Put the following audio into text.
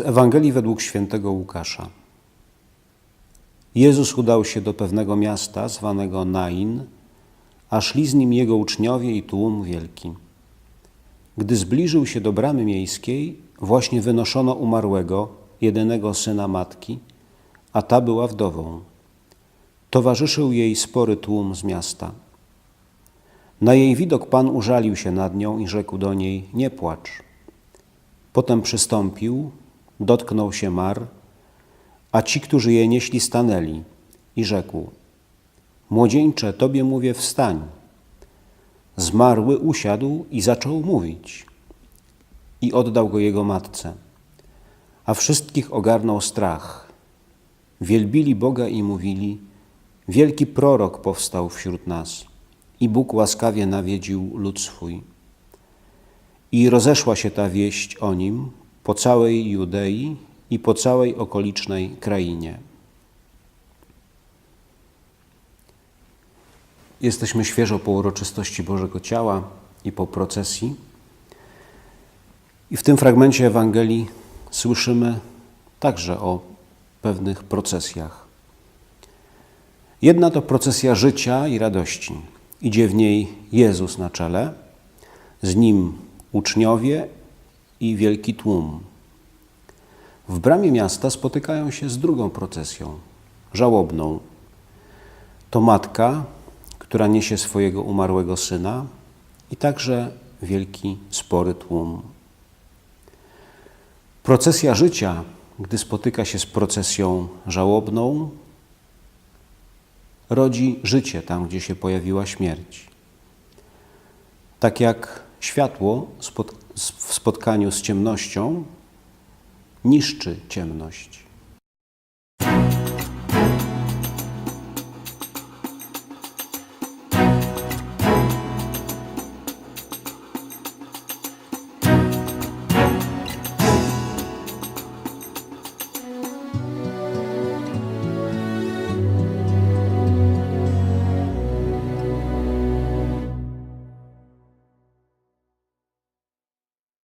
Ewangelii według świętego Łukasza. Jezus udał się do pewnego miasta zwanego Nain, a szli z nim jego uczniowie i tłum wielki. Gdy zbliżył się do bramy miejskiej, właśnie wynoszono umarłego, jedynego syna matki, a ta była wdową. Towarzyszył jej spory tłum z miasta. Na jej widok Pan użalił się nad nią i rzekł do niej: Nie płacz. Potem przystąpił, dotknął się mar, a ci, którzy je nieśli, stanęli i rzekł: Młodzieńcze, tobie mówię, wstań. Zmarły usiadł i zaczął mówić. I oddał go jego matce. A wszystkich ogarnął strach. Wielbili Boga i mówili: Wielki prorok powstał wśród nas, i Bóg łaskawie nawiedził lud swój. I rozeszła się ta wieść o nim po całej Judei i po całej okolicznej krainie. Jesteśmy świeżo po uroczystości Bożego Ciała i po procesji. I w tym fragmencie Ewangelii słyszymy także o pewnych procesjach. Jedna to procesja życia i radości. Idzie w niej Jezus na czele, z nim uczniowie i wielki tłum. W bramie miasta spotykają się z drugą procesją, żałobną. To matka, która niesie swojego umarłego syna i także wielki, spory tłum. Procesja życia, gdy spotyka się z procesją żałobną, rodzi życie tam, gdzie się pojawiła śmierć. Tak jak światło w spotkaniu z ciemnością niszczy ciemność.